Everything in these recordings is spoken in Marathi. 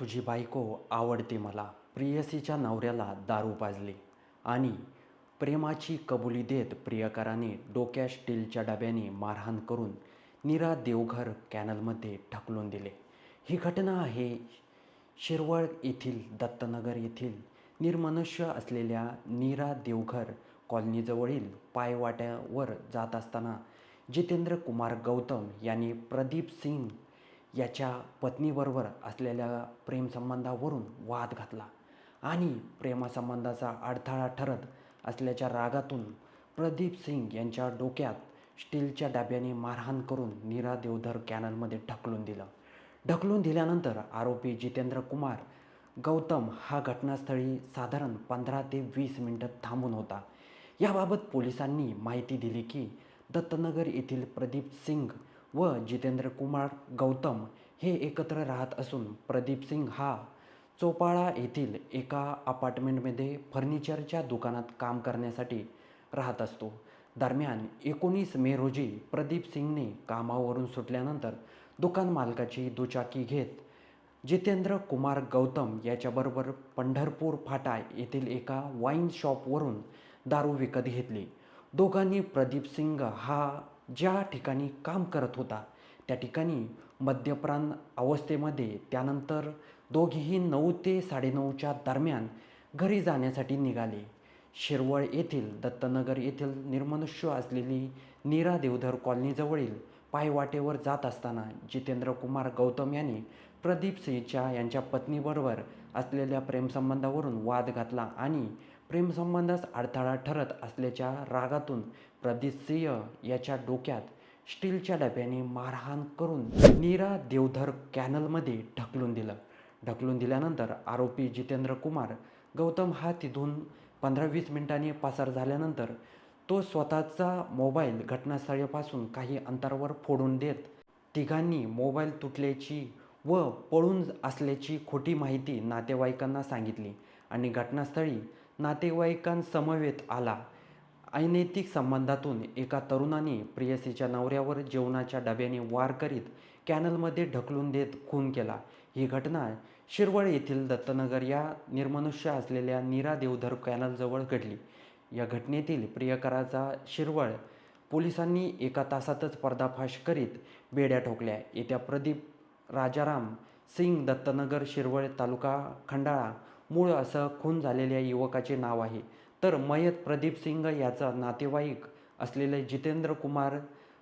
तुझी बायको आवडते मला. प्रियसीच्या नवऱ्याला दारू पाजली आणि प्रेमाची कबुली देत प्रियकराने डोक्या स्टीलच्या डब्याने मारहाण करून नीरा देवघर कॅनलमध्ये ढकलून दिले. ही घटना आहे शिरवळ येथील दत्तनगर येथील निर्मनुष्य असलेल्या नीरा देवघर कॉलनीजवळील पायवाट्यावर जात असताना जितेंद्र कुमार गौतम यांनी प्रदीप सिंग याच्या पत्नीबरोबर असलेल्या प्रेमसंबंधावरून वाद घातला. आणि प्रेमसंबंधाचा अडथळा ठरत असल्याच्या रागातून प्रदीप सिंग यांच्या डोक्यात स्टीलच्या डब्याने मारहाण करून नीरा देवधर कॅनलमध्ये ढकलून दिलं. ढकलून दिल्यानंतर आरोपी जितेंद्र कुमार गौतम हा घटनास्थळी साधारण पंधरा ते वीस मिनटं थांबून होता. याबाबत पोलिसांनी माहिती दिली की दत्तनगर येथील प्रदीप सिंग व जितेंद्र कुमार गौतम हे एकत्र राहत असून प्रदीप सिंग हा चोपाळा येथील एका अपार्टमेंटमध्ये फर्निचरच्या दुकानात काम करण्यासाठी राहत असतो. दरम्यान एकोणीस मे रोजी प्रदीप सिंगने कामावरून सुटल्यानंतर दुकान मालकाची दुचाकी घेत जितेंद्र कुमार गौतम याच्याबरोबर पंढरपूर फाटा येथील एका वाईन शॉपवरून दारू विकत घेतली. दोघांनी प्रदीप सिंग हा ज्या ठिकाणी काम करत होता त्या ठिकाणी मद्यप्राण अवस्थेमध्ये त्यानंतर दोघेही नऊ ते साडेनऊच्या दरम्यान घरी जाण्यासाठी निघाले. शिरवळ येथील दत्तनगर येथील निर्मनुष्य असलेली नीरा देवधर कॉलनीजवळील पायवाटेवर जात असताना जितेंद्र कुमार गौतम यांनी प्रदीप सिंहच्या यांच्या पत्नीबरोबर असलेल्या प्रेमसंबंधावरून वाद घातला आणि प्रेमसंबंधास अडथळा ठरत असल्याच्या रागातून प्रदीप सिंह याच्या डोक्यात स्टीलच्या डब्याने मारहाण करून नीरा देवधर कॅनलमध्ये ढकलून दिलं. ढकलून दिल्यानंतर आरोपी जितेंद्र कुमार गौतम हा तिथून पंधरा वीस मिनिटांनी पसार झाल्यानंतर तो स्वतःचा मोबाईल घटनास्थळापासून काही अंतरावर फोडून देत तिघांनी मोबाईल तुटल्याची व पळून असल्याची खोटी माहिती नातेवाईकांना सांगितली आणि घटनास्थळी नातेवाईकांसमवेत आला. अनैतिक संबंधातून एका तरुणाने प्रियसीच्या नवऱ्यावर जेवणाच्या डब्याने वार करीत कॅनलमध्ये ढकलून देत खून केला. ही घटना शिरवळ येथील दत्तनगर या निर्मनुष्य असलेल्या नीरा देवधर कॅनलजवळ घडली. या घटनेतील प्रियकराचा शिरवळ पोलिसांनी एका तासातच पर्दाफाश करीत बेड्या ठोकल्या. येत्या प्रदीप राजाराम सिंग दत्तनगर शिरवळ तालुका खंडाळा मूळ असं खून झालेल्या युवकाचे नाव आहे. तर मयत प्रदीप सिंग याचा नातेवाईक असलेले जितेंद्र कुमार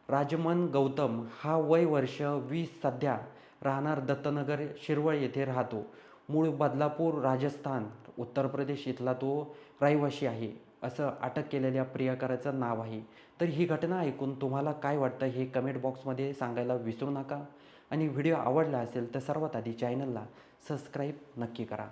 राजमन गौतम हा वय वर्ष वीस सध्या राहणार दत्तनगर शिरवळ येथे राहतो. मूळ बदलापूर राजस्थान उत्तर प्रदेश इथला तो रहिवासी आहे असं अटक केलेल्या प्रियकराचं नाव आहे. तर ही घटना ऐकून तुम्हाला काय वाटतं हे कमेंट बॉक्समध्ये सांगायला विसरू नका. आणि व्हिडिओ आवडला असेल तर सर्वात आधी चॅनलला सबस्क्राईब नक्की करा.